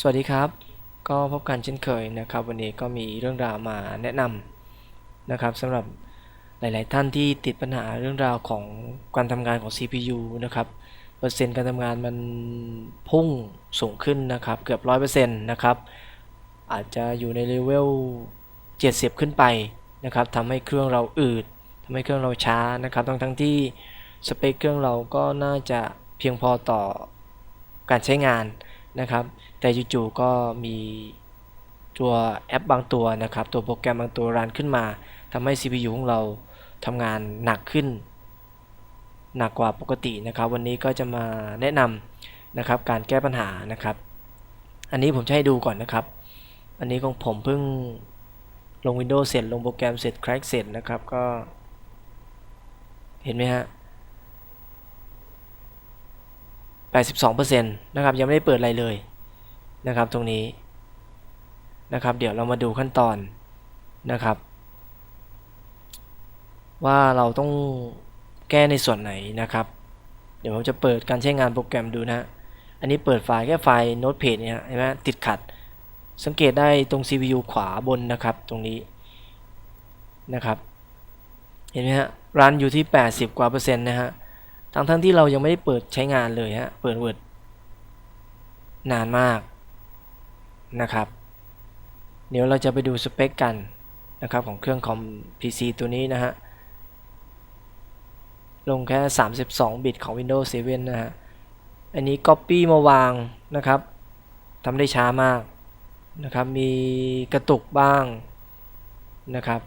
สวัสดีครับ ก็พบกันเช่นเคยนะครับ วันนี้ก็มีเรื่องราวมาแนะนำนะครับสำหรับหลาย ๆ ท่านที่ติดปัญหาเรื่องราวของการทำงานของ CPU นะครับเปอร์เซ็นต์การทำงานมันพุ่งสูงขึ้นนะครับ เกือบ100%นะครับ อาจจะอยู่ในเลเวล70 ขึ้นไปนะครับทำให้เครื่องเราอืดทำให้เครื่องเราช้านะครับ ทั้งทั้งที่สเปคเครื่องเราก็น่าจะเพียงพอต่อการใช้งาน นะครับ แต่จู่ๆก็มีตัวแอปบางตัวนะครับ ตัวโปรแกรมบางตัวรันขึ้นมาทำให้ CPU ของเราทำงานหนักขึ้น หนักกว่าปกตินะครับ วันนี้ก็จะมาแนะนำนะครับการแก้ปัญหานะครับ อันนี้ผมจะให้ดูก่อนนะครับ อันนี้ของผมเพิ่งลง Windows เสร็จลงโปรแกรมเสร็จ crack เสร็จนะครับก็ เห็นไหมฮะ 82%นะครับยังไม่ได้เปิดอะไรเลยนะครับตรงนี้นะครับเดี๋ยวเรามาดูขั้นตอนนะครับ ว่าเราต้องแก้ในส่วนไหนนะครับ เดี๋ยวผมจะเปิดการใช้งานโปรแกรมดูนะฮะอันนี้เปิดไฟล์แค่ไฟล์โน้ตเพจเนี่ยเห็นไหมติดขัด สังเกตได้ตรง CPU ขวาบนนะครับตรงนี้นะครับ เห็นไหมฮะรันอยู่ที่ 80 กว่าเปอร์เซ็นต์นะฮะ ทั้งทั้งที่เรายังไม่ได้เปิดใช้งานเลยฮะ เปิด Word นานมากนะครับ เดี๋ยวเราจะไปดูสเปคกันนะครับของเครื่องคอม PC ตัวนี้นะฮะ ลงแค่ 32 บิตของ Windows 7 นะฮะ อันนี้ Copy มาวางนะครับทำได้ช้ามากนะครับ มีกระตุกบ้างนะครับ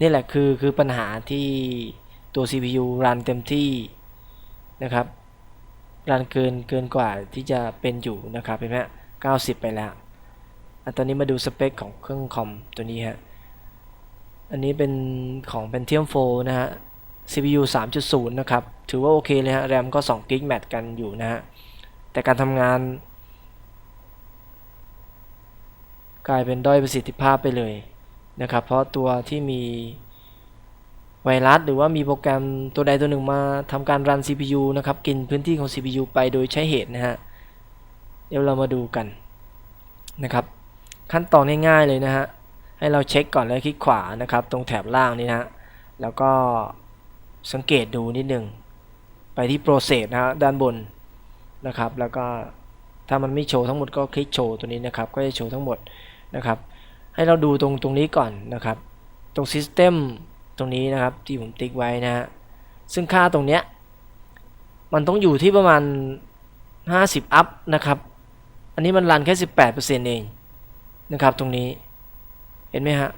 นี่แหละคือคือปัญหาที่ ตัว CPU รันเต็มที่นะครับรันเกินเกินกว่าที่จะเป็นอยู่นะครับเห็นไหม90ไปแล้วอะตอนนี้มาดูสเปคของเครื่องคอมตัวนี้ฮะ อันนี้เป็นของ Pentium 4 นะฮะ CPU 3.0 นะครับ ถือว่าโอเคเลยฮะ แรมก็2 g b แมทกันอยู่นะฮะ แต่การทำงาน กลายเป็นด้อยประสิทธิภาพไปเลยนะครับ เพราะตัวที่มี ไวรัส หรือว่ามีโปรแกรมตัวใดตัวหนึ่งมาทำการรัน CPU นะครับ กินพื้นที่ของ CPU ไปโดยใช้เหตุนะฮะ เดี๋ยวเรามาดูกันนะครับ ขั้นตอนง่ายๆเลยนะฮะ ให้เราเช็คก่อนแล้วคลิกขวานะครับ ตรงแถบล่างนี้นะฮะแล้วก็สังเกตดูนิดหนึ่ง ไปที่ process นะฮะด้านบนนะครับ แล้วก็ถ้ามันไม่โชว์ทั้งหมดก็คลิกโชว์ตัวนี้นะครับ ก็จะโชว์ทั้งหมดนะครับ ให้เราดูตรงตรงนี้ก่อนนะครับ ตรง system ตรงนี้นะครับที่ผมติ๊กไว้นะฮะซึ่งค่าตรงเนี้ยมันต้องอยู่ที่ประมาณ 50 อัพนะครับ อันนี้มันรันแค่ 18%เองนะครับตรงนี้เห็นไหมฮะ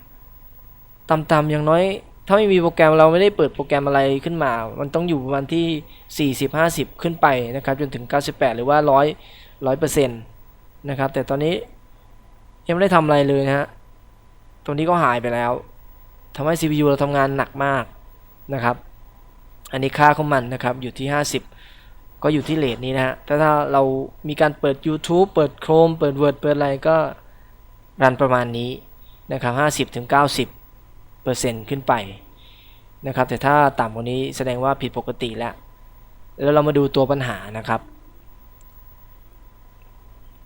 ต่ำๆอย่างน้อย ถ้าไม่มีโปรแกรมเราไม่ได้เปิดโปรแกรมอะไรขึ้นมา มันต้องอยู่ประมาณที่ 40 50 ขึ้นไปนะครับ จนถึง 98 หรือว่า 100 100%นะครับแต่ตอนนี้ยังไม่ได้ทำอะไรเลยนะฮะตรงนี้ก็หายไปแล้ว ทำให้ CPU เราทำงานหนักมากนะครับ อันนี้ค่าของมันนะครับอยู่ที่ 50 ก็อยู่ที่เลทนี้นะฮะแต่ถ้าเรามีการเปิด YouTube เปิด Chrome เปิด Word เปิดอะไรก็รันประมาณนี้นะครับ50-90เปอร์เซ็นต์ขึ้นไปนะครับ แต่ถ้าต่ำกว่านี้แสดงว่าผิดปกติแล้ว แล้วเรามาดูตัวปัญหานะครับ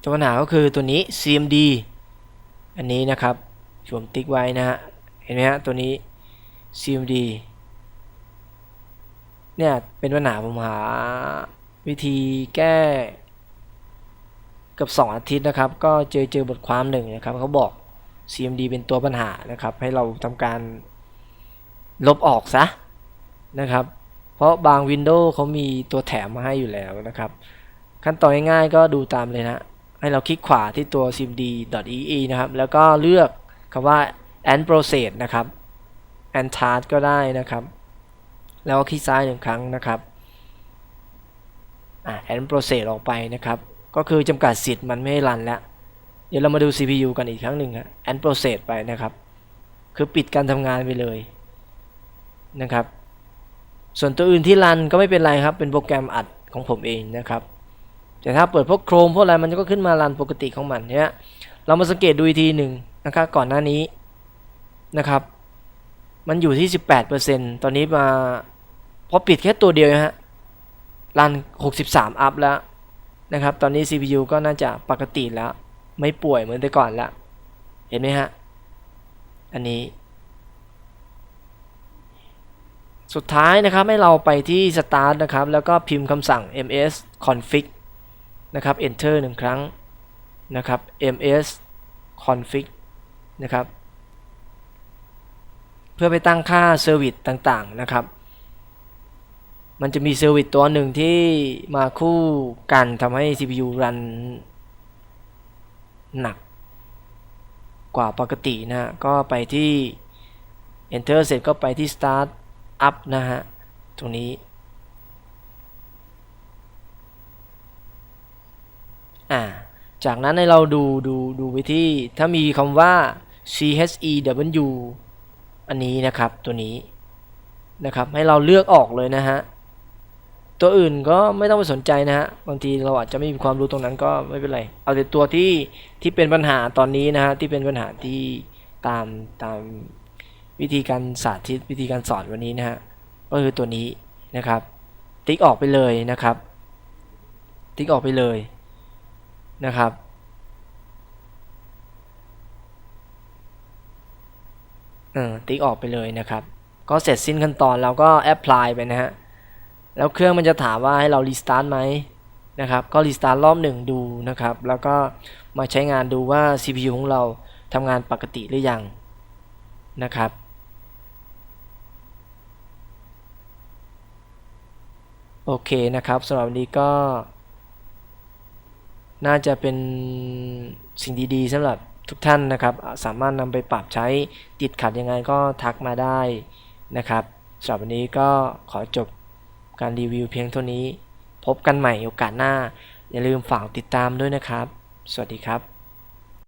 ตัวปัญหาก็คือตัวนี้ CMD อันนี้นะครับผมติ๊กไว้นะฮะ เห็นไหมฮะตัวนี้ CMD เนี่ยเป็นปัญหาผมหาวิธีแก้กับ 2 อาทิตย์นะครับ ก็เจอเจอบทความหนึ่งนะครับเขาบอก CMD เป็นตัวปัญหานะครับ ให้เราทำการลบออกซะนะครับ เพราะบาง Windows เขามีตัวแถมมาให้อยู่แล้วนะครับ ขั้นตอนง่ายๆก็ดูตามเลยนะ ให้เราคลิกขวาที่ตัว cmd.ee นะครับ แล้วก็เลือกคำว่า and process นะครับ and task ก็ได้นะครับ แล้วก็คลิกซ้ายหนึ่งครั้งนะครับอ่า and process ออกไปนะครับ ก็คือจำกัดสิทธิ์มันไม่ให้รันแล้ว เดี๋ยวเรามาดู CPU กันอีกครั้งหนึ่งฮะ and process ไปนะครับ คือปิดการทำงานไปเลยนะครับ ส่วนตัวอื่นที่รันก็ไม่เป็นไรครับ เป็นโปรแกรมอัดของผมเองนะครับ แต่ถ้าเปิดพวกโครมพวกอะไรมันก็ขึ้นมารันปกติของมันเนี่ยเรามาสังเกตดูอีกทีหนึ่งนะครับก่อนหน้านี้ นะครับ มันอยู่ที่ 18%ตอนนี้มาพอปิดแค่ตัวเดียวฮะรัน 63 อัพแล้วนะครับ ตอนนี้ CPU ก็น่าจะปกติแล้ว ไม่ป่วยเหมือนแต่ก่อนละ เห็นไหมฮะ อันนี้ สุดท้ายนะครับ ให้เราไปที่ start นะครับ แล้วก็พิมพ์คำสั่ง ms config นะครับ enter หนึ่งครั้งนะครับ ms config นะครับ พื่อไปตั้งค่าเซอร์วิสต่างๆนะครับ มันจะมีเซอร์วิสตัวหนึ่งที่มาคู่กันทำให้ CPU รันหนักกว่าปกตินะฮะ ก็ไปที่ enter เสร็จก็ไปที่ start up นะฮะ ตรงนี้ อ่า จากนั้นให้เราดูดูดูไปที่ ถ้ามีคำว่า chew อันนี้นะครับตัวนี้นะครับ ให้เราเลือกออกเลยนะฮะตัวอื่นก็ไม่ต้องไปสนใจนะฮะบางทีเราอาจจะไม่มีความรู้ตรงนั้นก็ไม่เป็นไร เอาแต่ตัวที่ที่เป็นปัญหาตอนนี้นะฮะที่เป็นปัญหาที่ตามตามวิธีการสาธิตวิธีการสอนวันนี้นะฮะก็คือตัวนี้นะครับ ติ๊กออกไปเลยนะครับ ติ๊กออกไปเลยนะครับ เออ ติ๊กออกไปเลยนะครับ ก็เสร็จสิ้นขั้นตอนเราก็แอพพลายไปนะฮะ แล้วเครื่องมันจะถามว่าให้เรารีสตาร์ทไหมนะครับ ก็รีสตาร์ทรอบหนึ่งดูนะครับ แล้วก็มาใช้งานดูว่า CPU ของเราทำงานปกติหรือยังนะครับโอเคนะครับสำหรับวันนี้ก็ น่าจะเป็นสิ่งดีๆสำหรับ ทุกท่านนะครับสามารถนำไปปรับใช้ติดขัดยังไงก็ทักมาได้นะครับสำหรับวันนี้ก็ขอจบการรีวิวเพียงเท่านี้ พบกันใหม่โอกาสหน้า อย่าลืมฝากติดตามด้วยนะครับ สวัสดีครับ